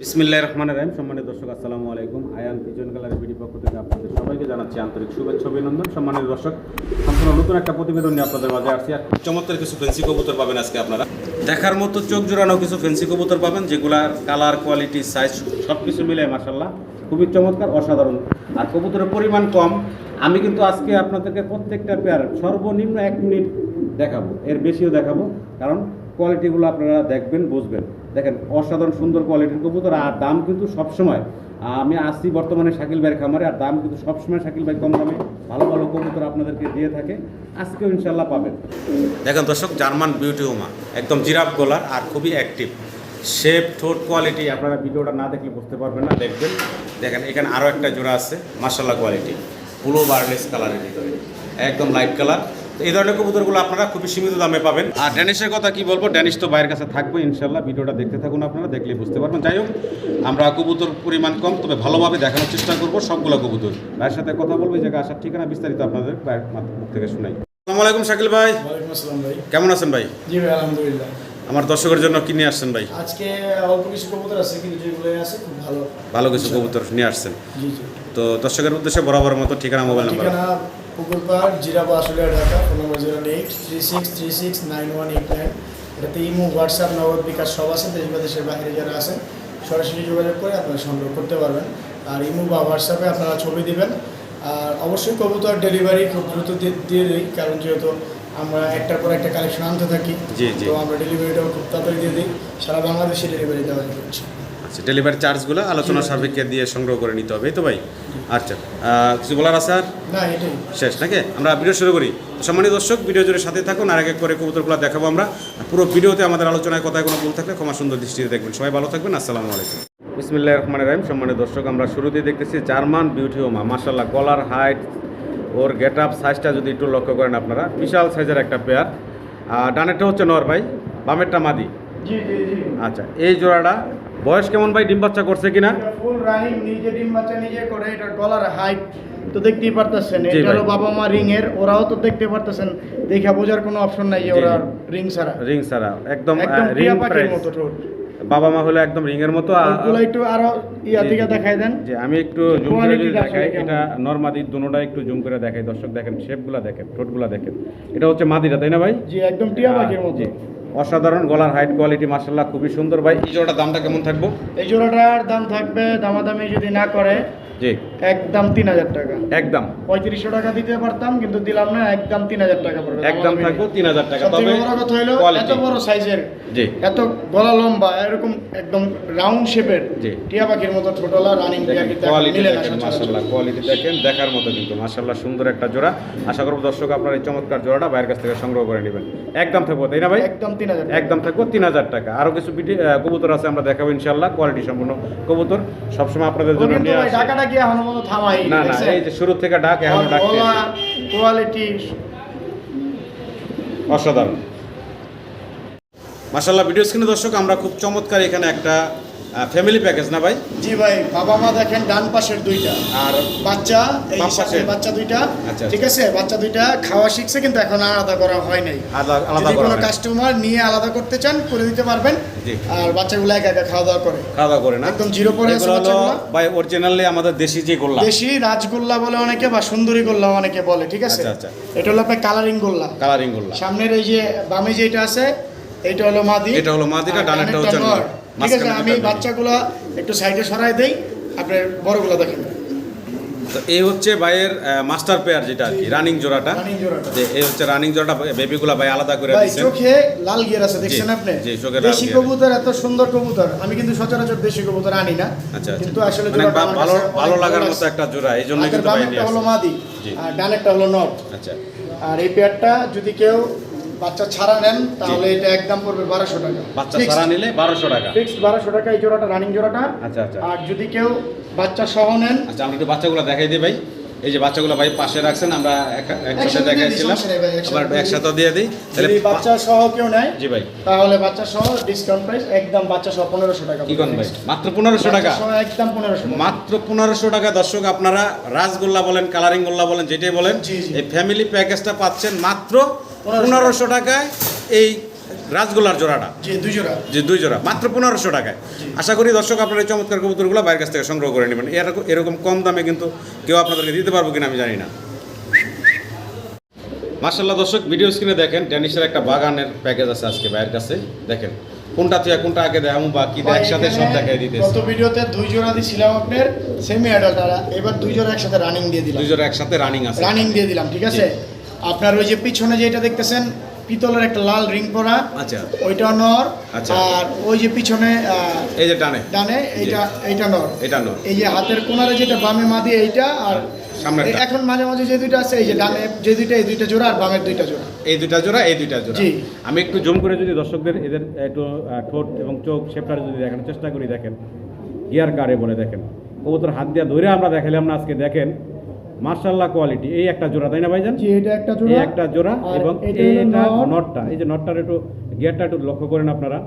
বিসমিল্লাহ রহমান রাহিম। সম্মানিত দর্শক, আসসালামু আলাইকুম। আয়ান পিজন গ্যালারি বিডি পক্ষ থেকে আপনাদের সবাইকে জানাচ্ছি আন্তরিক শুভেচ্ছা, অভিনন্দন। সম্মানিত দর্শক, সম্পূর্ণ নতুন একটা প্রতিবেদন নিয়ে আপনাদের মাঝে আসছি। আর চমৎকার কিছু ফেন্সি কবুতর পাবেন আজকে আপনারা। দেখার মতো চোখ জোড়ানো কিছু ফেন্সি কবুতর পাবেন, যেগুলার কালার কোয়ালিটি সাইজ সব কিছু মিলে মাসাল্লাহ খুবই চমৎকার, অসাধারণ। আর কবুতরের পরিমাণ কম। আমি কিন্তু আজকে আপনাদেরকে প্রত্যেকটা পেয়ার সর্বনিম্ন এক মিনিট দেখাবো। এর বেশিও দেখাবো। কারণ কোয়ালিটিগুলো আপনারা দেখবেন, বুঝবেন। দেখেন, অসাধারণ সুন্দর কোয়ালিটির কবুতর আর দাম কিন্তু সবসময়, আমি আসছি বর্তমানে শাকিল ভাইয়ের খামারে, আর দাম কিন্তু সবসময় শাকিল ভাই কম দামে ভালো ভালো কবুতর আপনাদেরকে দিয়ে থাকে। আজকেও ইনশাল্লাহ পাবেন। দেখেন দর্শক, জার্মান বিউটি হোমা একদম জিরাফ গোলার আর খুবই অ্যাক্টিভ শেপ ঠোঁট কোয়ালিটি আপনারা ভিডিওটা না দেখলে বুঝতে পারবেন না, দেখবেন। দেখেন, এখানে আরও একটা জোড়া আছে মার্শাল্লাহ কোয়ালিটি ব্লু বার্লেস কালারের ভিতরে, একদম লাইট কালার এই ধরনের কবুতরগুলো আপনারা খুবই সীমিত দামে পাবেন। আর ড্যানিশের কথা কি বলব? ড্যানিশ তো বাইরের কাছে থাকবে ইনশাল্লাহ ভিডিওটা দেখতে থাকুন আপনারা দেখলে বুঝতে পারবেন। যাই হোক আমরা কবুতর পরিমাণ কম তবে ভালোভাবে দেখানোর চেষ্টা করব সবগুলো কবুতর। ভাইয়ের সাথে কথা বলব এই জায়গায় আসার ঠিকানা বিস্তারিত আপনাদের মুখ থেকে শুনাই। আসসালামু আলাইকুম শাকিল ভাই। কেমন আছেন ভাই? জি ভাই আলহামদুলিল্লাহ। আমার দর্শকের জন্য কি নিয়ে আসছেন ভাই? আজকে অল্প কিছু কবুতর আছে কিন্তু যেগুলো আছে খুব ভালো। ভালো কিছু কবুতর নিয়ে আসছেন। তো দর্শকের উদ্দেশ্যে বরাবর মতো ঠিকানা মোবাইল নাম্বার। ঠিকানা পুকুর পাড় Jirabo Ashulia Dhaka phone number zero eight three six three six nine one eight nine এটাতে ইমো হোয়াটসঅ্যাপ নগদ বিকাশ সব আছে দেশ বা দেশের বাইরে যারা আছেন সরাসরি যোগাযোগ করে আপনারা সংগ্রহ করতে পারবেন। আর ইমো বা হোয়াটসঅ্যাপে আপনারা ছবি দেবেন। আর অবশ্যই কবুতর ডেলিভারি খুব দ্রুত দিয়ে- দিই কারণ যেহেতু আমরা একটার পর একটা কালেকশন আনতে থাকি। তো আমরা ডেলিভারিটাও খুব তাড়াতাড়ি দিয়ে দিই। সারা বাংলাদেশে ডেলিভারি দেওয়া যাচ্ছে আচ্ছা ডেলিভারি চার্জগুলো আলোচনা সাপেক্ষে দিয়ে সংগ্রহ করে নিতে হবে তো ভাই? আচ্ছা কিছু বলার আছে আর? শেষ নাকি? আমরা ভিডিও শুরু করি। সম্মানিত দর্শক ভিডিও জুড়ে সাথে থাকুন আর এক এক করে কবুতরগুলো দেখাবো আমরা। পুরো ভিডিওতে আমাদের আলোচনায় কথায় কোনো ভুল থাকলে ক্ষমা সুন্দর দৃষ্টিতে দেখবেন। সবাই ভালো থাকবেন আসসালামু আলাইকুম। বিসমিল্লাহ রহমান রাহিম। সম্মানিত দর্শক আমরা শুরুতেই দেখতেছি জার্মান বিউটি ওমা মার্শাল্লাহ গলার হাইট ওর গেট আপ সাইজটা যদি একটু লক্ষ্য করেন আপনারা বিশাল সাইজের একটা পেয়ার আর ডানেরটা হচ্ছে নর ভাই বামেরটা মাদি। আচ্ছা এই জোড়াটা বয়স কেমন ভাই ডিম বাচ্চা করছে কিনা? ফুল রানিং নিজে ডিম বাচ্চা নিজে করে এটা গলার হাইট তো দেখতেই পারতেছেন। জি এটা বাবা মা রিং এর ওরাও তো দেখতে পারতেছেন। দেখা বোঝার কোনো অপশন নাই যে ওরা রিং ছাড়া। রিং ছাড়া একদম রিং প্রাইস মতো বাবা মা হলো একদম রিং এর মতো ওগুলো একটু আরও ইয়া থেকে দেখাই দেন। যে আমি একটু জুম করে যদি দেখাই। এটা নর্মাদি দুটোটা একটু জুম করে দেখাই। দর্শক দেখেন শেপগুলো দেখেন ঠোঁটগুলো দেখেন। এটা হচ্ছে মাদিটা তাই না ভাই? জি একদম টিয়া পাখির মতো। অসাধারণ গলার হাইট কোয়ালিটি মার্শাল্লাহ খুবই সুন্দর। ভাই, এই জোড়াটার দামটা কেমন থাকব? এই জোড়াটার দাম থাকবে, দামাদামি যদি না করে জি। একদম তিন হাজার টাকা। একদম। পঁয়ত্রিশশো টাকা দিতে পারতাম কিন্তু দিলাম না একদম তিন হাজার টাকা পড়বে। একদম থাকব তিন হাজার টাকা। তবে বড় কথা হলো এত বড় সাইজের জি। এত গলা লম্বা এরকম একদম রাউন্ড শেপের জি। টিয়া পাখির মতো ছোটলা রানিং কোয়ালিটি দেখেন মাশাল্লাহ কোয়ালিটি দেখেন দেখার মতো কিন্তু মাশাল্লাহ সুন্দর একটা জোড়া। আশা করব দর্শক আপনার এই চমৎকার জোড়াটা বাইরের কাছ থেকে সংগ্রহ করে নেবেন। একদম থাকব তাই না ভাই? একদম তিন হাজার একদম থাকব তিন হাজার টাকা। আরও কিছু কবুতর আছে আমরা দেখাবো ইনশাল্লাহ কোয়ালিটি সম্পূর্ণ কবুতর। সবসময় আপনাদের জন্য নিয়ে আসি। গিয়ে এখনও মতো থামাই না না এই যে শুরু থেকে ডাক এখন ডাকতে কোয়ালিটি অসাধারণ। মাশাল্লাহ ভিডিও স্ক্রিনে দর্শক আমরা খুব চমৎকার এখানে একটা ফ্যামিলি প্যাকেজ না ভাই? জি ভাই বাবা মা দেখেন ডান পাশের দুইটা। আর বাচ্চা এই পাশে? বাচ্চা দুইটা। আচ্ছা, ঠিক আছে? বাচ্চা দুইটা খাওয়া শিখছে কিন্তু এখন আলাদা করা হয় নাই। আলাদা কোনো কাস্টমার নিয়ে আলাদা করতে চান করে দিতে পারবেন। আর বাচ্চাগুলো একা একা খাওয়া দাওয়া করে। খাওয়া দাওয়া করে না? একদম জিরো পরে। ভাই অরিজিনালি আমাদের দেশি যে গোল্লা। দেশি রাজগোল্লা বলে অনেকে বা সুন্দরী গোল্লা অনেকে বলে ঠিক আছে? আচ্ছা, আচ্ছা। এটা হলো আপনার কালারিং গোল্লা। কালারিং গোল্লা। সামনের এই যে বামে যেটা আছে এটা হলো মাদি। এটা হলো মাদিটা, ডানেরটা হচ্ছে। ঠিক আছে আমি বাচ্চাগুলো একটু সাইডে সরাই দেই আপনার বড়গুলো দেখেন। তো এই হচ্ছে ভাইয়ের মাস্টার পেয়ার যেটা আর কি রানিং জোড়াটা। যে এই হচ্ছে রানিং জোড়াটা বেবিগুলা ভাই আলাদা করে ভাই চোখে লাল গিয়ার আছে দেখছেন আপনি? জি, চোখে লাল দেশি কবুতর এত সুন্দর কবুতর। আমি কিন্তু সচরাচর দেশি কবুতর আনি না আচ্ছা আচ্ছা। কিন্তু আসলে মানে জোড়াটা ভালো ভালো লাগার মতো একটা জোড়া এই জন্য কিন্তু ভাই বামেরটা হলো মাদি। আর ডানেরটা হলো নট। আচ্ছা। আর এই পেয়ারটা যদি কেউ বাচ্চা ছাড়া নেন তাহলে এটা একদম পড়বে বারোশো টাকা। বাচ্চা ছাড়া নিলে বারোশো টাকা। ফিক্সড বারোশো টাকা এই জোড়াটা রানিং জোড়াটা। আচ্ছা আচ্ছা। আর যদি কেউ বাচ্চা সহ নেন আচ্ছা আমরা একটু বাচ্চাগুলো দেখাই দিই ভাই। এই যে বাচ্চাগুলো ভাই পাশে রাখছেন আমরা একসাথে দেখাইছিলাম। আবার একসাথে দিয়ে দিই। তাহলে বাচ্চা সহ কেউ নেয় জি ভাই। তাহলে বাচ্চা সহ ডিসকাউন্ট প্রাইস একদম বাচ্চা সহ পনেরোশো টাকা কি করেন ভাই? মাত্র পনেরোশো টাকা? একদম পনেরোশো মাত্র পনেরোশো টাকা দর্শক আপনারা রাসগোল্লা বলেন কালারিং গোল্লা বলেন যেটাই বলেন। এই ফ্যামিলি প্যাকেজটা পাচ্ছেন মাত্র 1500 পনেরোশো টাকায় এই রাজগোল্লার জোড়াটা। জি দুই জোড়া। যে দুই জোড়া। মাত্র পনেরোশো টাকায়। আশা করি দর্শক আপনারা এই চমৎকার কবুতরগুলো বাইরের কাছ থেকে সংগ্রহ করে নেবেন। এরকম কম দামে কিন্তু কেউ আপনাদেরকে দিতে পারব কিনা আমি জানি না। মার্শাল্লাহ দর্শক ভিডিও স্ক্রিনে দেখেন ড্যানিশের একটা বাগানের প্যাকেজ আছে আজকে বাইরের কাছে। দেখেন কোনটা থেকে কোনটা আগে দেখাবো বা কি একসাথে সব দেখাই দিতে গত ভিডিওতে দুই জোড়া দিছিলাম আপনার সেমি অ্যাডাল্ট এবার দুই জোড়া একসাথে রানিং দিয়ে দিলাম। দুই জোড়া একসাথে রানিং আছে। রানিং দিয়ে দিলাম ঠিক আছে? আপনার ওই যে পিছনে যেটা দেখতেছেন পিতলের একটা লাল রিং পরা আচ্ছা। ওইটা নর আচ্ছা। আর ওই যে পিছনে এই যে টানে ডানে এইটা এইটা নর। এটা নয় এই যে হাতের কোনারে যেটা বামে মাদি এইটা আর। এই এখন মাঝে মাঝে যে দুইটা আছে এই যে ডানে যে দুইটা এই দুইটা জোড়া আর বামের দুইটা জোড়া। এই দুইটা জোড়া এই দুইটা জোড়া। জি। আমি একটু জুম করে যদি দর্শকদের এদের একটু ঠোঁট এবং চোখ শেপটা যদি দেখানোর চেষ্টা করি দেখেন। গিয়ার কারে বলে দেখেন। কবুতর হাত দিয়ে ধরে আমরা দেখালাম না আজকে দেখেন। মার্শাল্লাহ কোয়ালিটি এই একটা জোড়া তাই না ভাইজান? জি এটা একটা এই জোড়া একটা জোড়া এবং এটা নটটা এই যে নটটার একটু গিয়ারটা একটু লক্ষ্য করেন আপনারা।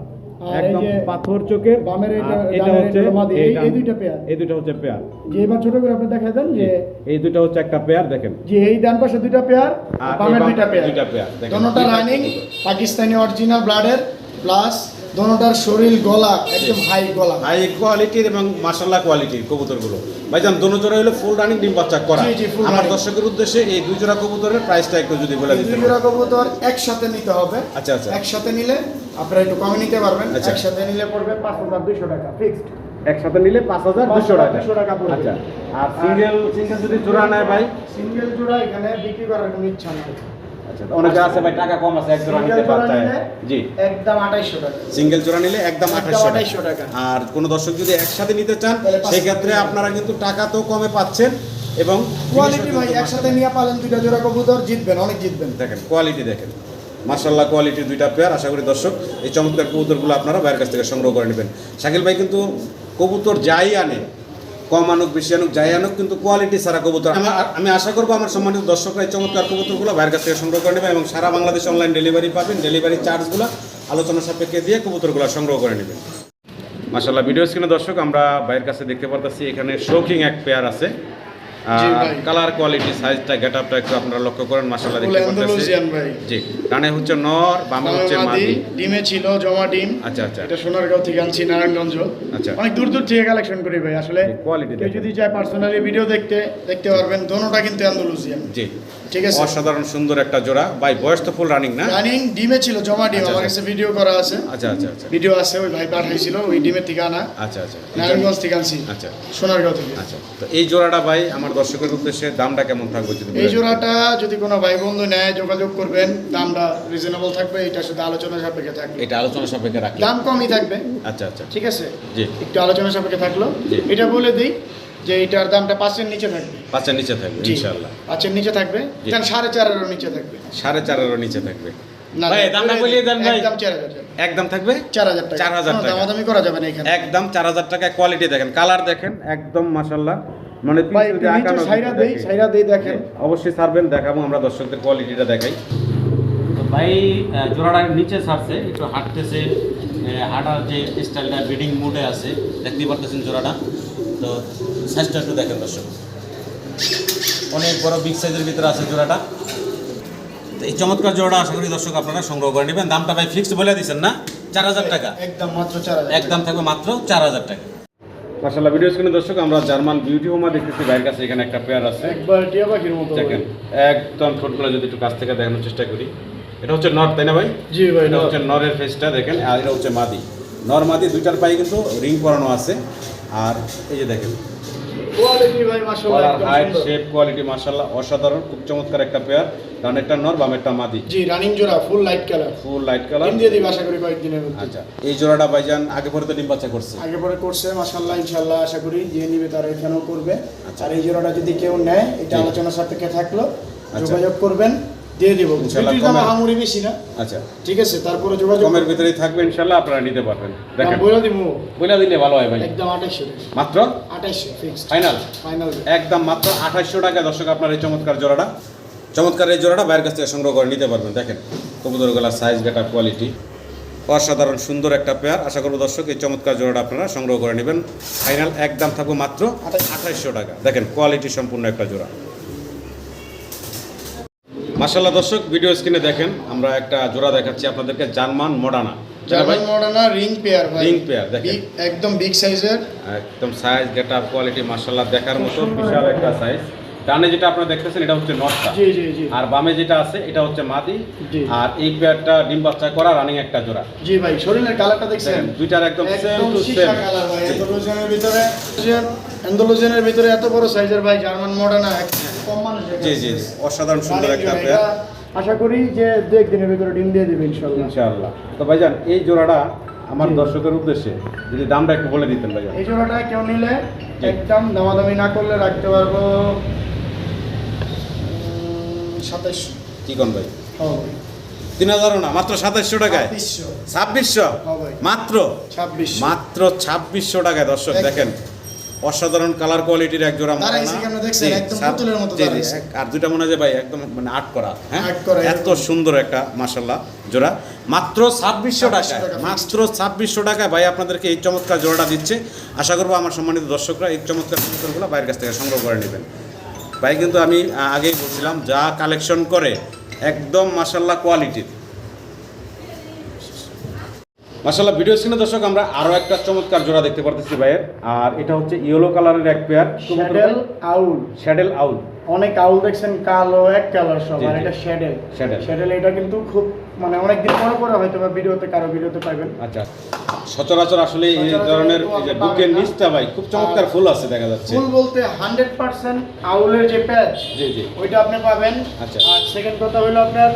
একদম পাথর চোখের বামের এটা- এটা হচ্ছে এই- এই দুইটা পেয়ার। এই দুইটা হচ্ছে পেয়ার যে এবার ছোট করে আপনি দেখা দেন যে এই দুইটা হচ্ছে একটা পেয়ার দেখেন। যে এই ডান পাশে দুইটা পেয়ার আর বামের এই বাম- দুইটা পেয়ার দুইটা পেয়ার, দেখেন। রানিং পাকিস্তানি অরিজিনাল ব্লাডের প্লাস দোনোটার শরীর গলা একদম হাই গলা। হাই কোয়ালিটির এবং মাসাল্লাহ কোয়ালিটির কবুতরগুলো। ভাইজান দোনো জোড়া হলো ফুল রানিং ডিম বাচ্চা করা। আমার দর্শকের উদ্দেশ্যে এই দুই জোড়া কবুতরের প্রাইসটা একটু যদি বলে দিতে দুই জোড়া কবুতর একসাথে নিতে হবে। আচ্ছা আচ্ছা। একসাথে নিলে আপনারা একটু কমে নিতে পারবেন। আচ্ছা। একসাথে নিলে পড়বে পাঁচ হাজার দুইশো টাকা ফিক্সড একসাথে নিলে পাঁচ হাজার দুশো টাকা। 5,200 টাকা পড়বে। আচ্ছা। আর সিঙ্গেল সিঙ্গেল যদি জোড়া নেয় ভাই? সিঙ্গেল জোড়া এখানে বিক্রি করার কোনো ইচ্ছা নাই। অনেকে আছে ভাই টাকা কম আছে এক জোড়া নিতে জোড়া জি। একদম আঠাইশশো টাকা। সিঙ্গেল জোড়া নিলে একদম একদম 2800 টাকা। আর কোনো দর্শক যদি একসাথে নিতে চান তাহলে সেই ক্ষেত্রে আপনারা কিন্তু টাকা তো কমে পাচ্ছেন এবং কোয়ালিটি ভাই একসাথে নিয়ে পালেন দুইটা জোড়া কবুতর জিতবেন অনেক জিতবেন। দেখেন কোয়ালিটি দেখেন। মার্শাল্লাহ কোয়ালিটির দুইটা পেয়ার আশা করি দর্শক এই চমৎকার কবুতরগুলো আপনারা বাইরের কাছ থেকে সংগ্রহ করে নেবেন। শাকিল ভাই কিন্তু কবুতর যাই আনে কম আনুক, বেশি আনুক, যাই আনুক, কিন্তু কোয়ালিটি সারা কবুতর। আমি আমি আশা করব আমার সম্মানিত দর্শকরা এই চমৎকার কবুতরগুলো বাইরের কাছ থেকে সংগ্রহ করে নেবেন এবং সারা বাংলাদেশ অনলাইন ডেলিভারি পাবেন। ডেলিভারি চার্জগুলো আলোচনা সাপেক্ষে দিয়ে কবুতরগুলো সংগ্রহ করে নেবেন। মাসাল্লাহ ভিডিও স্ক্রিনে দর্শক, আমরা বাইরের কাছে দেখতে পারতেছি, এখানে শৌখিং এক পেয়ার আছে। কালার কোয়ালিটি সাইজটা গেট আপটা একটু আপনারা লক্ষ্য করেন মাসাল্লাহ দেখতে পাচ্ছেন জি হচ্ছে নর বামে হচ্ছে মাদি ডিমে ছিল জমা ডিম। আচ্ছা আচ্ছা। এটা সোনারগাঁও থেকে আনছি নারায়ণগঞ্জ আচ্ছা। অনেক দূর দূর থেকে কালেকশন করি ভাই আসলে দেখেন। যদি চায় পার্সোনালি ভিডিও দেখতে দেখতে পারবেন। দোনোটা কিন্তু অ্যান্ডালুজিয়ান জি। ঠিক আছে। অসাধারণ সুন্দর একটা জোড়া। ভাই বয়স তো ফুল রানিং না? রানিং ডিমে ছিল জমা ডিম। আচ্ছা, আমার আচ্ছা। কাছে ভিডিও করা আছে। আচ্ছা আচ্ছা আচ্ছা। ভিডিও আছে ওই ভাই পাঠাইছিল ওই ডিমের থেকে আনা আচ্ছা। আচ্ছা নারায়ণগঞ্জ থেকে আনছি। আচ্ছা। সোনারগাঁও থেকে। আচ্ছা। তো এই জোড়াটা ভাই আমার দর্শকের উদ্দেশ্যে দামটা কেমন থাকবে যদি এই জোড়াটা যদি কোনো ভাই বন্ধু নেয় যোগাযোগ করবেন দামটা রিজনেবল থাকবে এটা শুধু আলোচনা সাপেক্ষে থাকবে। এটা আলোচনা সাপেক্ষে রাখি দাম কমই থাকবে। আচ্ছা আচ্ছা। ঠিক আছে? জি। একটু আলোচনা সাপেক্ষে থাকল। এটা বলে দিই যে এটার দামটা পাঁচের নিচে থাকবে। পাঁচের নিচে থাকবে পাঁচের নিচে থাকবে। দেন সাড়ে চারেরও নিচে থাকবে। সাড়ে চারেরও নিচে থাকবে। ভাই, দামটা বলিয়ে দেন ভাই। একদম চার হাজার টাকা। একদম থাকবে? চার হাজার টাকা। 4,000 কোনো টাকা। দামাদামি করা যাবে না এখানে। একদম চার হাজার টাকা কোয়ালিটি দেখেন। কালার দেখেন একদম মানে সাইরা দেই সাইরা দেই দেখেন। অবশ্যই ছাড়বেন দেখাবো আমরা দর্শকদের কোয়ালিটিটা দেখাই। তো ভাই জোড়াটা নিচে ছাড়ছে একটু হাঁটতেছে হাঁটার যে স্টাইলটা ব্রিডিং মুডে আছে দেখতেই পারতেছেন জোড়াটা। তো সাইজটা একটু দেখেন দর্শক। অনেক বড় বিগ সাইজের ভিতরে আছে জোড়াটা। তো এই চমৎকার জোড়াটা আশা করি দর্শক আপনারা সংগ্রহ করে নেবেন। দামটা ভাই ফিক্সড বলে দিচ্ছেন না? চার হাজার টাকা। একদম মাত্র চার হাজার একদম থাকবে মাত্র চার হাজার টাকা। মাসাল্লাহ ভিডিও স্ক্রিনে দর্শক আমরা জার্মান বিউটি হোমা দেখতেছি। ভাইয়ের কাছে এখানে একটা পেয়ার আছে। একবার টিয়া পাখির মতো দেখেন একদম ঠোঁটগুলো যদি একটু কাছ থেকে দেখানোর চেষ্টা করি। এটা হচ্ছে নর তাই না ভাই? জি ভাই এটা হচ্ছে নরের ফেসটা দেখেন। আর এটা হচ্ছে মাদি। নর মাদি দুইটার পায়ে কিন্তু রিং করানো আছে। আর এই যে দেখেন। কোয়ালিটি হাইট শেপ অসাধারণ খুব চমৎকার একটা পেয়ার নর বামেরটা মাদি। জি রানিং জোড়া full light colour full light colour দিয়ে দিই আশা করি কয়েকদিনের মধ্যে। আচ্ছা এই জোড়াটা ভাইজান আগে পরে তো ডিম বাচ্চা করছে। আগে পরে করছে মাশাআল্লাহ ইনশাআল্লাহ আশা করি যে নিবে তার এখানেও করবে। আচ্ছা। আর এই জোড়াটা যদি কেউ নেয় এটা জি। আলোচনা সাপেক্ষে থাকল। আচ্ছা। যোগাযোগ করবেন। দিয়ে দিব। দাম বেশি না। আচ্ছা। ঠিক আছে তারপরে যোগাযোগ কমের ভিতরেই থাকবে ইনশাল্লাহ আপনারা নিতে পারবেন। দেখেন। বইলা দিলে ভালো হয় ভাই। একদম মাত্র? ফিক্সড ফাইনাল ফাইনাল একদম মাত্র আঠাশশো টাকা দর্শক আপনার এই চমৎকার জোড়াটা। চমৎকার এই জোড়াটা বাইরের কাছ থেকে সংগ্রহ করে নিতে পারবেন। দেখেন কবুতর গলার সাইজ বেটার কোয়ালিটি অসাধারণ সুন্দর একটা পেয়ার আশা করব দর্শক এই চমৎকার জোড়াটা আপনারা সংগ্রহ করে নেবেন। ফাইনাল একদম থাকবে মাত্র আঠাশ। আঠাশশো টাকা। দেখেন কোয়ালিটি সম্পূর্ণ একটা জোড়া। মার্শাল্লাহ দর্শক ভিডিও স্ক্রিনে দেখেন আমরা একটা জোড়া দেখাচ্ছি আপনাদেরকে জার্মান মডানা। জার্মান মডানা রিং পেয়ার ভাই। রিং পেয়ার দেখেন। একদম বিগ সাইজের একদম সাইজ গেট আপ কোয়ালিটি মাসাল্লাহ দেখার মতো বিশাল একটা সাইজ ডানে যেটা আপনারা দেখতেছেন এটা হচ্ছে নটটা। জি জি জি। আর বামে যেটা আছে এটা হচ্ছে মাদি। আর এই পেয়ারটা ডিম বাচ্চা করা রানিং একটা জোড়া। জি ভাই শরীরের কালারটা দেখছেন? দুইটার একদম সেম টু সেম কালার ভাই অ্যান্ডোলোজেনের ভিতরে অ্যান্ডোলোজেনের ভিতরে এত বড় সাইজের ভাই জার্মান মডার্না কম মানুষের জি জি অসাধারণ সুন্দর একটা পেয়ার। আশা করি যে দু একদিনের ভিতরে ডিম দিয়ে দিবে ইনশাল্লাহ ইনশাআল্লাহ। তো ভাইজান এই জোড়াটা আমার। দর্শকের উদ্দেশ্যে যদি দামটা একটু বলে দিতেন ভাইজান। এই জোড়াটা কেউ নিলে। একদম দামাদামি না করলে রাখতে পারব সাতাইশ কি কোন ভাই। তিন হাজারও না মাত্র সাতাইশশো টাকায়? ছাব্বিশশো। ছাব্বিশশো? মাত্র? মাত্র ছাব্বিশশো টাকায় দর্শক দেখেন। অসাধারণ কালার কোয়ালিটির এক জোড়া আর দুইটা মনে হয় ভাই একদম মানে আট করা হ্যাঁ? এত সুন্দর একটা মাসাল্লাহ জোড়া। মাত্র ছাব্বিশশো টাকায় টাকা মাত্র ছাব্বিশশো টাকায় ভাই আপনাদেরকে এই চমৎকার জোড়াটা দিচ্ছে। আশা করব আমার সম্মানিত দর্শকরা এই চমৎকার কবুতরগুলো বাইরের কাছ থেকে সংগ্রহ করে নেবেন। ভাই কিন্তু আমি আগেই বলছিলাম যা কালেকশন করে একদম মাসাল্লাহ কোয়ালিটির মাসাল্লাহ ভিডিও সিনে দর্শক আমরা আরও একটা চমৎকার জোড়া দেখতে পারতেছি ভাইয়ের। আর এটা হচ্ছে ইয়েলো কালারের এক পেয়ার শ্যাডেল আউল শ্যাডেল আউল অনেক আউল দেখছেন কালো এক কালার সব আর এটা শ্যাডেল। শ্যাডেল এটা কিন্তু খুব মানে অনেক দিন পরে পরে হয়তো বা ভিডিওতে কারও ভিডিওতে পাবেন আচ্ছা সচরাচর আসলে এই ধরনের বুকের নিচটা ভাই খুব চমৎকার ফুল আছে দেখা যাচ্ছে। ফুল বলতে হান্ড্রেড পার্সেন্ট আউলের যে প্যাচ জি জি। ওইটা আপনি পাবেন। আচ্ছা। আর সেকেন্ড কথা হলো আপনার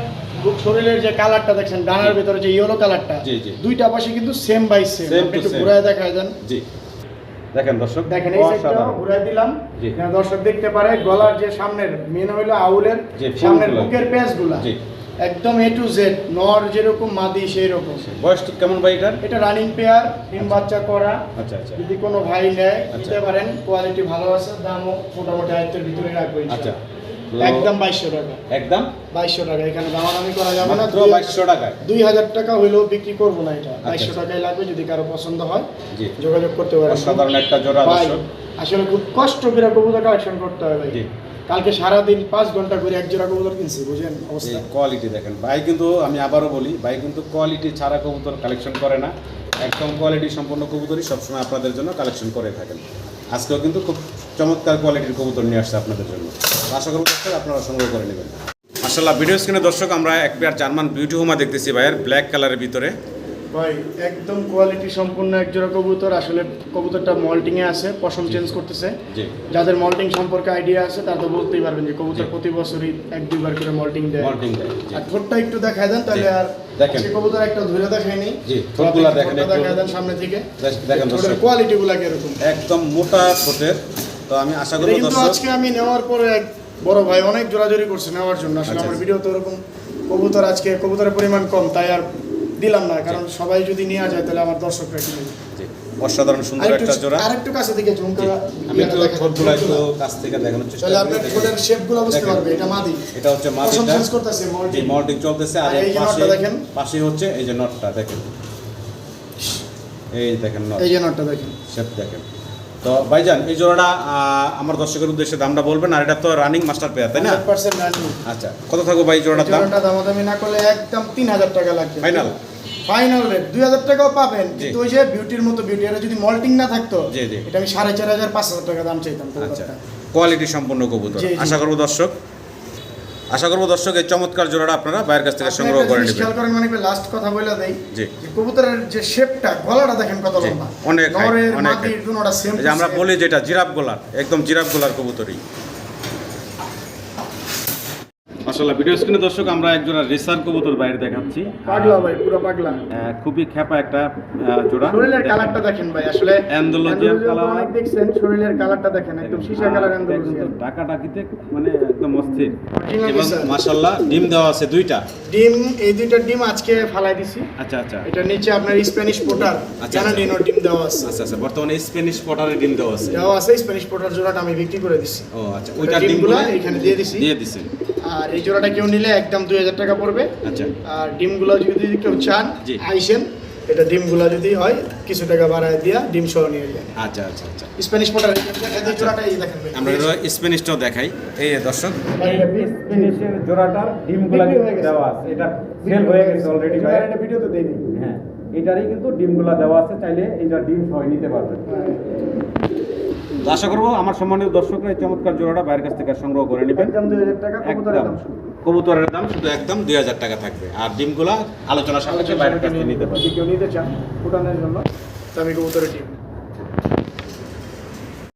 বুক শরীরের যে কালারটা দেখছেন ডানার ভিতরে যে ইয়েলো কালারটা জি, জি। দুইটা পাশে কিন্তু সেম বাই সেম একটু ঘুরায় দেখায় দেন। জি। দেখেন দর্শক দেখেন এই অসাধারণ। ঘুরাই দিলাম। দর্শক দেখতে পারে গলার যে সামনের মেন হইল আউলের সামনের। বুকের পেঁচগুলা জি। একদম এ টু জেড নর যেরকম মাদি সেই রকম বয়স ঠিক কেমন ভাই এটার? এটা রানিং পেয়ার ডিম বাচ্চা করা। আচ্ছা আচ্ছা। যদি কোনো ভাই নেয় আচ্ছা। নিতে পারেন কোয়ালিটি ভালো আছে দামও মোটামুটি আয়ত্তের ভিতরে রাখব আচ্ছা। একদম বাইশশো টাকা। একদম? বাইশশো টাকা এখানে দামাদামি করা যাবে না। বাইশশো টাকায়? দুই হাজার টাকা হইলেও বিক্রি করব না এটা। বাইশশো আচ্ছা। টাকায় লাগবে যদি কারও পছন্দ হয় জি। যোগাযোগ করতে পারেন। অসাধারণ একটা জোড়া আসলে খুব কষ্ট করে কবুতর কালেকশন করতে হয় ভাই। জি। কালকে সারাদিন পাঁচ ঘণ্টা করে এক জোড়া কবুতর কিনছি বুঝেন অবস্থা। কোয়ালিটি দেখেন। ভাই কিন্তু আমি আবারও বলি ভাই কিন্তু কোয়ালিটি ছাড়া কবুতর কালেকশন করে না। একদম কোয়ালিটি সম্পন্ন কবুতরই সবসময় আপনাদের জন্য কালেকশন করে থাকেন। আজকেও কিন্তু খুব চমৎকার কোয়ালিটির কবুতর নিয়ে আসছে আপনাদের জন্য। আশা করব আপনারা সংগ্রহ করে নেবেন। মাসাল্লাহ ভিডিও স্ক্রিনে দর্শক আমরা এক পেয়ার জার্মান বিউটি হোমা দেখতেছি ভাইয়ের ব্ল্যাক কালারের ভিতরে। ভাই একদম কোয়ালিটি সম্পূর্ণ এক জোড়া কবুতর। আসলে কবুতরটা মল্টিং এ আছে পশম চেঞ্জ করতেছে। যাদের মল্টিং সম্পর্কে আইডিয়া আছে তারা তো বলতেই পারবেন যে কবুতর প্রতি বছরই এক দুইবার করে মল্টিং দেয়। মর্নিং দেয় আর ঠোঁটটা একটু দেখায় দেন তাহলে। আর দেখেন। কবুতর একটা ধরে দেখায়নি জি, ঠোঁটগুলা দেখেন একটু। দেখায় দেন সামনে থেকে। দেখ- দেখেন দর্শক। কোয়ালিটি গুলা কীরকম। একদম মোটা ঠোঁটের। তো আমি আশা করি দর্শক আজকে আমি নেওয়ার পরে এক বড় ভাই অনেক জোরাজোরি করছে নেওয়ার জন্য। আসলে আচ্ছা, আমার আচ্ছা। ভিডিও তো ওরকম কবুতর আজকে কবুতরের পরিমাণ কম তাই আর দিলাম না কারণ সবাই যদি নিয়ে যায় তাহলে আমার দর্শকরা কিনে অসাধারণ সুন্দর একটা জোড়া। আরেকটু কাছে। আমি একটু ঠোঁটগুলো একটু কাছ থেকে দেখানোর চেষ্টা করি আপনার দেখেন। ঠোঁটের শেপগুলো বুঝতে পারবে এটা মাদি। এটা হচ্ছে করতেছে মল্টিং মল্টিং চলতেছে আর এই পাশে দেখেন। পাশে হচ্ছে এই যে নটটা দেখেন। এই দেখেন নট। এই যে নটটা দেখেন। শেপ দেখেন। তো ভাইজান এই জোড়াটা আমার দর্শকের উদ্দেশ্যে দামটা বলবেন আর এটা তো রানিং মাস্টার পেয়ার তাই না? 100% আচ্ছা কত থাকব ভাই জোড়াটার দাম? জোড়াটা দামাদামি না করলে একদম তিন হাজার টাকা লাগবে। ফাইনাল ফাইনাল রেট দুই হাজার টাকাও পাবেন কিন্তু ওই যে বিউটির মতো বিউটি এটা যদি মল্টিং না থাকতো। এটা আমি সাড়ে চার হাজার পাঁচ হাজার টাকা দাম চাইতাম আচ্ছা। কোয়ালিটি সম্পূর্ণ কবুতর। আশা করব দর্শক আশা করব দর্শক এই চমৎকার জোড়াটা আপনারা বাইরের কাছ থেকে সংগ্রহ করে নেবেন। খেয়াল করেন মানে লাস্ট কথা বলে দেই যে কবুতরের যে শেপটা গলাটা দেখেন কত লম্বা। অনেক অনেক আমরা বলি যেটা জিরাফ গোলার একদম জিরাফ গোলার কবুতরই। মাশাআল্লাহ ভিডিও স্ক্রিনে দর্শক আমরা একজোড়া রেসার কবুতর বাইরে দেখাচ্ছি। পাগলা ভাই পুরো পাগলা। খুবই একটা জোড়া। শরীরের কালারটা দেখেন ভাই আসলে colour। অনেক দেখছেন শরীরের কালারটা দেখেন একদম সীসা কালার টাকা টাকিতে মানে একদম অস্থির। এবং মাশাআল্লাহ ডিম দেওয়া আছে দুইটা। ডিম এই দুইটা ডিম আজকে ফালাই দিছি। আচ্ছা আচ্ছা। এটা নিচে আপনার স্প্যানিশ পোটার আচ্ছা, জানাডিনো ডিম দেওয়া আছে। আচ্ছা আচ্ছা বর্তমানে স্প্যানিশ পটারে ডিম দেওয়া আছে। দেওয়া আছে স্প্যানিশ পোটার জোড়াটা আমি বিক্রি করে দিছি। ও আচ্ছা ওইটার ডিমগুলো এখানে দিয়ে দিছি। দিয়ে দিছেন আর এই জোড়াটা কেউ নিলে একদম দুই হাজার টাকা পড়বে। আচ্ছা। আর ডিমগুলো যদি কেউ চান। আইসেন এটা ডিমগুলা যদি হয় কিছু টাকা বাড়ায় দিয়া ডিম সহ নিয়ে যায় আচ্ছা আচ্ছা আচ্ছা। স্প্যানিশ পোটার এই জোড়াটা এই দেখেন আমরা স্প্যানিশটাও দেখাই। এই দর্শক। ভাই, স্প্যানিশের জোড়াটার ডিমগুলা হয়ে। দেওয়া আছে। এটা সেল হয়ে গেছে অলরেডি এটা এটা ভিডিও তো দেয়নি। হ্যাঁ। এটারই কিন্তু ডিমগুলা দেওয়া আছে। চাইলে এটা ডিম সহ নিতে পারবেন। তো আশা করব আমার সম্মানিত দর্শকরা এই চমৎকার জোড়াটা বাইরের কাছ থেকে সংগ্রহ করে নেবেন। একদম কবুতরের দাম শুধু। একদম দুই হাজার টাকা থাকবে। আর ডিমগুলা আলোচনা সাপেক্ষে বাইরের কাছ থেকে নিতে পারবে যদি কেউ নিতে চান ফুটানোর জন্য আমি কবুতরের ডিম।